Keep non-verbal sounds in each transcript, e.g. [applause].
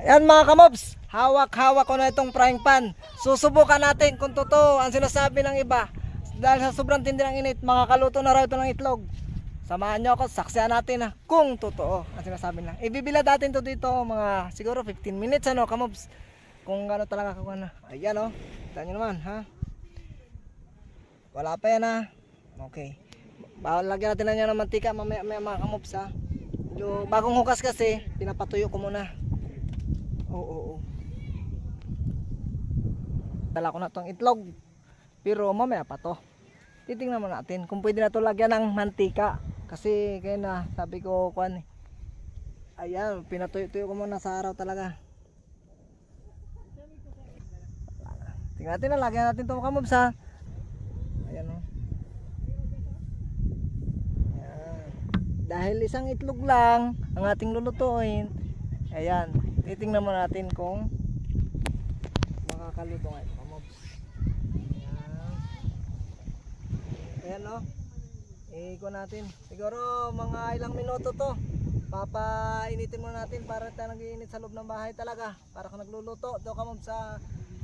Ayan mga kamobs, hawak-hawak ko na itong frying pan. Susubukan natin kung totoo ang sinasabi ng iba. Dahil sa sobrang tindi ng init, makakaluto na raw ito ng itlog. Samahan nyo ako, saksiyan natin na kung totoo ang sinasabi nila. Ibibilad natin to dito mga siguro 15 minutes ano kamobs. Kung gano'n talaga kakuha na. Ayan o, oh. kita nyo naman ha. Wala pa yan ha. Okay. Lagyan natin na yan ng mantika mamaya maya mga kamobs ha. Medyo bagong hukas kasi, pinapatuyo ko muna. Oo, oo. Dala ko na tong itlog. Pero mamaya pa to. Titingnan mo natin kung pwede na to lagyan ng mantika. Kasi kaya na sabi ko kuan eh. Ayan, pinatuyo-tuyo ko muna sa araw talaga. Tingnan natin na, lagyan natin itong kamobs ha. Ayan o. Ayan. Dahil isang itlog lang ang ating lulutuin. Ayan, titingnan mo natin kung makakaluto nga ito kamobs. Ayan. Ayan o. Iko natin. Siguro mga ilang minuto to. Papainitin muna natin para tayo nag-iinit sa loob ng bahay talaga. Para kung nagluluto. Ito ka sa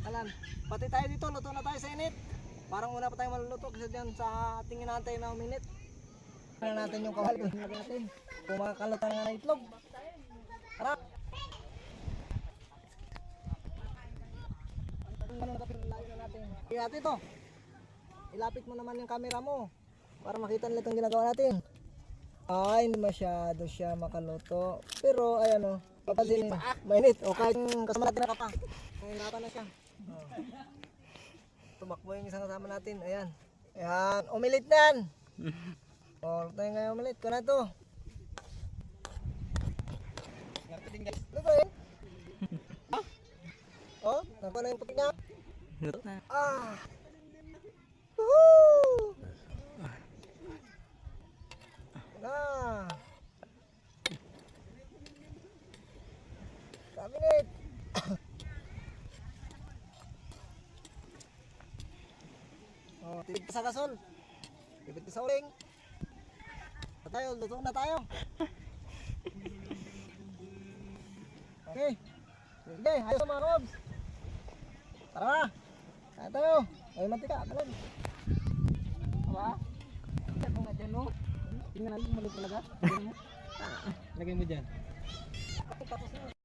alam. Pati tayo dito, luto na tayo sa init. Parang una pa tayo maluluto kasi diyan sa ating inaantay na minute. Tingnan natin yung kawal. Natin. Kung makakaluto nga ng itlog. Tara! Tingnan natin to. Ilapit mo naman yung camera mo para makita nila itong ginagawa natin. Ay, hindi masyado siya makaluto. Pero, ayan o. Papansin niyo, mainit. O kahit kasama natin na ka pa. Nahirapan na siya. Oh. Tumakbo yung isang kasama natin. Ayan. Ayan. Umilit na yan. [laughs] O, tayo ngayon umilit. Kuna to. Luto eh. [laughs] Oh, nakuha na yung puti niya. Ah! Woohoo! Na! Cabinet! oh, tibig sa gasol. Tibig sa uling. Na tayo, luto na tayo. Okay. Sige, ayos mga kabs. Tara na. Tayo. Ay, mantika. Talag. Aba? Ito nga dyan, no? Tingnan natin, malit talaga. [laughs] Lagay mo dyan. Tapos na.